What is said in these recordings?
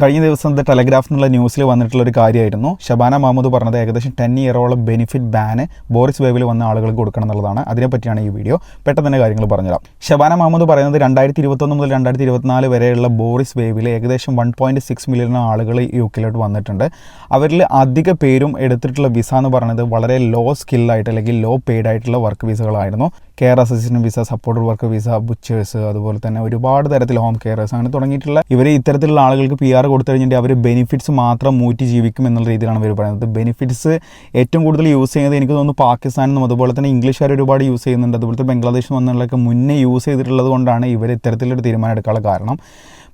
കഴിഞ്ഞ ദിവസം the telegraph എന്നുള്ള ന്യൂസിൽ വന്നിട്ടുള്ള ഒരു കാര്യമായിരുന്നു. ഷബാന മഹമ്മദ് പറഞ്ഞത് ഏകദേശം ടെൻ ഇയറോളം ബെനിഫിറ്റ് ബാന് ബോറിസ് വേവിൽ വന്ന ആളുകൾക്ക് കൊടുക്കണം എന്നുള്ളതാണ്. അതിനെപ്പറ്റിയാണ് ഈ വീഡിയോ. പെട്ടെന്ന് തന്നെ കാര്യങ്ങൾ പറഞ്ഞുതരാം. ഷബാന മഹമ്മദ് പറയുന്നത് രണ്ടായിരത്തി ഇരുപത്തൊന്ന് മുതൽ രണ്ടായിരത്തി ഇരുപത്തിനാല് വരെയുള്ള ബോറിസ് വേവിൽ ഏകദേശം വൺ പോയിന്റ് സിക്സ് മില്യൺ ആളുകൾ യു കെയിലോട്ട് വന്നിട്ടുണ്ട്. അവരിൽ അധിക പേരും എടുത്തിട്ടുള്ള വിസ എന്ന് പറയുന്നത് വളരെ ലോ സ്കില്ലായിട്ട് അല്ലെങ്കിൽ ലോ പെയ്ഡ് ആയിട്ടുള്ള work വിസകളായിരുന്നു care assistant visa supporter work visa butchers അതുപോലെ തന്നെ ഒരുപാട് തരത്തിൽ ഹോം കെയറേഴ്സ് അങ്ങനെ തുടങ്ങിയിട്ടുള്ള ഇവർ ഇത്തരത്തിലുള്ള ആളുകൾക്ക് പി ആർ കൊടുത്തു കഴിഞ്ഞിട്ട് അവർ ബെനിഫിറ്റ്സ് മാത്രം മൂറ്റി ജീവിക്കും എന്നുള്ള രീതിയിലാണ് ഇവർ പറയുന്നത്. ബെനിഫിറ്റ്സ് ഏറ്റവും കൂടുതൽ യൂസ് ചെയ്യുന്നത് എനിക്ക് തോന്നുന്നു പാകിസ്ഥാനെന്നും അതുപോലെ തന്നെ ഇംഗ്ലീഷുകാർ ഒരുപാട് യൂസ് ചെയ്യുന്നുണ്ട്. അതുപോലത്തെ ബംഗ്ലാദേശ് വന്നുള്ളതൊക്കെ മുന്നേ യൂസ് ചെയ്തിട്ടുള്ളത് കൊണ്ടാണ് ഇവർ ഇത്തരത്തിലൊരു തീരുമാനം എടുക്കാനുള്ള കാരണം.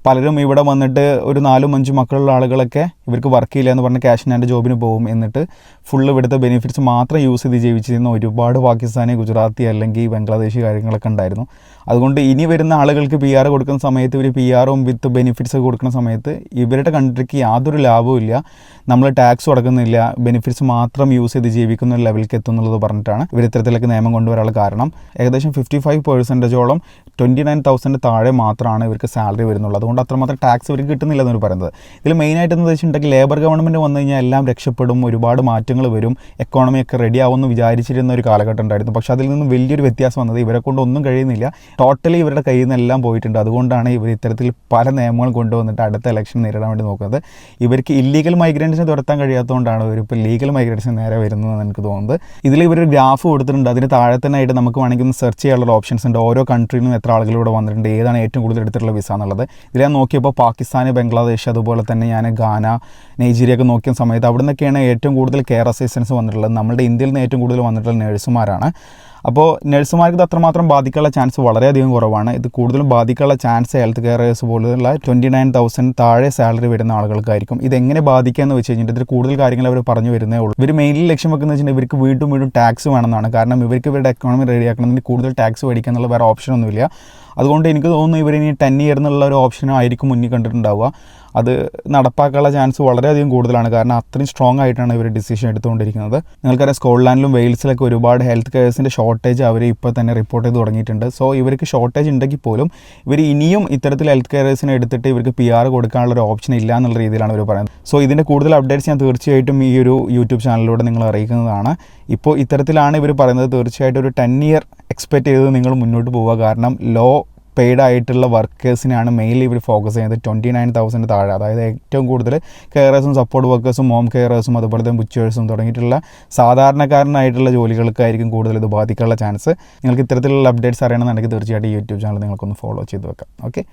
പലരും ഇവിടെ വന്നിട്ട് ഒരു നാലും അഞ്ചും മക്കളുള്ള ആളുകളൊക്കെ ഇവർക്ക് വർക്ക് ചെയ്യില്ല എന്ന് പറഞ്ഞ് ക്യാഷ് ആൻഡ് ജോബിന് പോകും എന്നിട്ട് ഫുള്ള് ഇവിടുത്തെ ബെനിഫിറ്റ്സ് മാത്രം യൂസ് ചെയ്ത് ജീവിച്ചിരുന്ന ഒരുപാട് പാകിസ്ഥാനി ഗുജറാത്തി അല്ലെങ്കിൽ ബംഗ്ലാദേശി കാര്യങ്ങളൊക്കെ ഉണ്ടായിരുന്നു. അതുകൊണ്ട് ഇനി വരുന്ന ആളുകൾക്ക് പി ആർ കൊടുക്കുന്ന സമയത്ത് ഇവർ പി ആറും വിത്ത് ബെനിഫിറ്റ്സ് കൊടുക്കുന്ന സമയത്ത് ഇവരുടെ കൺട്രിക്ക് യാതൊരു ലാഭവും ഇല്ല. നമ്മൾ ടാക്സ് കൊടുക്കുന്നില്ല ബെനിഫിറ്റ്സ് മാത്രം യൂസ് ചെയ്ത് ജീവിക്കുന്ന ഒരു ലെവലിലേക്ക് എത്തുന്നുള്ളത് പറഞ്ഞിട്ടാണ് ഇവർ ഇത്തരത്തിലേക്ക് നിയമം കൊണ്ടുവരാനുള്ള കാരണം. ഏകദേശം ഫിഫ്റ്റി ഫൈവ് പെർസെന്റേജോളം ട്വന്റി നയൻ തൗസൻഡ് താഴെ മാത്രമാണ് ഇവർക്ക് സാലറി വരുന്നുള്ളൂ അതുകൊണ്ട് അത്രമാത്രം ടാക്സ് ഇവർക്ക് കിട്ടുന്നില്ല എന്നാണ് പറയുന്നത്. ഇതിൽ മെയിനായിട്ട് എന്ന് വെച്ചിട്ടുണ്ടെങ്കിൽ ലേബർ ഗവൺമെന്റ് വന്നു കഴിഞ്ഞാൽ എല്ലാം രക്ഷപ്പെടും ഒരുപാട് മാറ്റങ്ങൾ വരും എക്കോണമി ഒക്കെ റെഡി ആവുമെന്ന് വിചാരിച്ചിരുന്ന ഒരു കാലഘട്ടം ഉണ്ടായിരുന്നു. പക്ഷേ അതിൽ നിന്നും വലിയൊരു വ്യത്യാസം വന്നത് ഇവരെ കൊണ്ട് ഒന്നും കഴിയുന്നില്ല. ടോട്ടലി ഇവരുടെ കയ്യിൽ നിന്ന് എല്ലാം പോയിട്ടുണ്ട്. അതുകൊണ്ടാണ് ഇവർ ഇത്തരത്തിൽ പല നിയമങ്ങൾ കൊണ്ടുവന്നിട്ട് അടുത്ത ഇലക്ഷൻ നേരിടാൻ വേണ്ടി നോക്കുന്നത്. ഇവർക്ക് ഇല്ലീഗൽ മൈഗ്രൻസിനെ തുരത്താൻ കഴിയാത്തതുകൊണ്ടാണ് ഇവർ ഇപ്പോൾ ലീഗൽ മൈഗ്രേഷൻ നേരെ വരുന്നതെന്ന് എനിക്ക് തോന്നുന്നത്. ഇതിൽ ഇവരൊരു ഗ്രാഫ് കൊടുത്തിട്ടുണ്ട്. അതിന് താഴെ തന്നെ ആയിട്ട് നമുക്ക് വേണമെങ്കിൽ ഒന്ന് സെർച്ച് ചെയ്യാനുള്ള ഓപ്ഷൻസ് ഉണ്ട്. ഓരോ കൺട്രിയിൽ നിന്നും എത്ര ആളുകൾ ഇവിടെ വന്നിട്ടുണ്ട്. ഏതാണ് ഏറ്റവും കൂടുതൽ എടുത്തിട്ടുള്ള വിസ എന്നുള്ളത്. ഇതിൽ ഞാൻ നോക്കിയപ്പോൾ പാകിസ്ഥാൻ ബംഗ്ലാദേശ് അതുപോലെ തന്നെ ഞാൻ ഗാന നൈജീരിയ ഒക്കെ നോക്കിയ സമയത്ത് അവിടെ നിന്നൊക്കെയാണ് ഏറ്റവും കൂടുതൽ കെയർ അസിസ്റ്റൻസ് വന്നിട്ടുള്ളത്. നമ്മുടെ ഇന്ത്യയിൽ നിന്ന് ഏറ്റവും കൂടുതൽ വന്നിട്ടുള്ള നഴ്സുമാരാണ് അപ്പോൾ നഴ്സുമാർക്ക് ഇത് അത്രമാത്രം ബാധിക്കാനുള്ള ചാൻസ് വളരെയധികം കുറവാണ്. ഇത് കൂടുതലും ബാധിക്കാനുള്ള ചാൻസ് ഹെൽത്ത് കെയറേഴ്സ് പോലുള്ള ട്വന്റി നയൻ തൗസൻഡ് താഴെ സാലറി വരുന്ന ആളുകൾക്കായിരിക്കും. ഇത് എങ്ങനെ എന്ന് വെച്ച് കഴിഞ്ഞിട്ട് ഇതിൽ കൂടുതൽ കാര്യങ്ങൾ അവർ പറഞ്ഞു വരുന്നേ ഉള്ളൂ. ഇവർ മെയിൻലി ലക്ഷ്യം വെക്കുന്നത് വെച്ചിട്ടുണ്ടെങ്കിൽ ഇവർക്ക് വീണ്ടും വീണ്ടും ടാക്സ് വേണമെന്നാണ്. കാരണം ഇവർക്ക് ഇവരുടെ എക്കോണമി റെഡിയാക്കണമെങ്കിൽ കൂടുതൽ ടാക്സ് മേടിക്കുക എന്നുള്ള വേറെ ഓപ്ഷനൊന്നുമില്ല അതുകൊണ്ട് എനിക്ക് തോന്നുന്നു ഇവർ ഇനി ടെൻ ഇയർ എന്നുള്ള ഒരു ഓപ്ഷനും ആയിരിക്കും മുന്നിൽ കണ്ടിട്ടുണ്ടാവുക. അത് നടപ്പാക്കാനുള്ള ചാൻസ് വളരെയധികം കൂടുതലാണ്. കാരണം അത്രയും സ്ട്രോങ് ആയിട്ടാണ് ഇവർ ഡിസിഷൻ എടുത്തുകൊണ്ടിരിക്കുന്നത്. നിങ്ങൾക്കറിയാം സ്കോട്ട്ലാൻഡിലും വെയിൽസിലൊക്കെ ഒരുപാട് ഹെൽത്ത് കെയർസിന്റെ ഷോർട്ടേജ് അവർ ഇപ്പോൾ തന്നെ റിപ്പോർട്ട് ചെയ്ത് തുടങ്ങിയിട്ടുണ്ട്. സോ ഇവർക്ക് ഷോർട്ടേജ് ഉണ്ടെങ്കിൽ പോലും ഇവർ ഇനിയും ഇത്തരത്തിൽ ഹെൽത്ത് കെയർസിനെ എടുത്തിട്ട് ഇവർക്ക് പി ആർ കൊടുക്കാനുള്ള ഒരു ഓപ്ഷൻ ഇല്ല എന്നുള്ള രീതിയിലാണ് ഇവർ പറയുന്നത്. സോ ഇതിന്റെ കൂടുതൽ അപ്ഡേറ്റ്സ് ഞാൻ തീർച്ചയായിട്ടും ഈ ഒരു യൂട്യൂബ് ചാനലിലൂടെ നിങ്ങൾ അറിയിക്കുന്നതാണ്. ഇപ്പോൾ ഇത്തരത്തിലാണ് ഇവർ പറയുന്നത്. തീർച്ചയായിട്ടും ഒരു ടെൻ ഇയർ എക്സ്പെക്റ്റ് ചെയ്ത് നിങ്ങൾ മുന്നോട്ട് പോവുക. കാരണം ലോ പെയ്ഡ് ആയിട്ടുള്ള വർക്കേഴ്സിനാണ് മെയിൻലി ഇവർ ഫോക്കസ് ചെയ്യുന്നത്. ട്വന്റി നയൻ തൗസൻഡ് താഴെ. അതായത് ഏറ്റവും കൂടുതൽ കെയറേഴ്സും സപ്പോർട്ട് വർക്കേഴ്സും ഹോം കെയറേഴ്സും അതുപോലെ തന്നെ ബുച്ചേഴ്സും തുടങ്ങിയിട്ടുള്ള സാധാരണക്കാരനായിട്ടുള്ള ജോലികൾക്കായിരിക്കും കൂടുതൽ ഇത് ബാധിക്കാനുള്ള ചാൻസ് നിങ്ങൾക്ക് ഇത്തരത്തിലുള്ള അപ്ഡേറ്റ്സ് അറിയണമെന്നുണ്ടെങ്കിൽ തീർച്ചയായിട്ടും യൂട്യൂബ് ചാനൽ നിങ്ങൾക്കൊന്ന് ഫോളോ ചെയ്ത് വെക്കാം. ഓക്കെ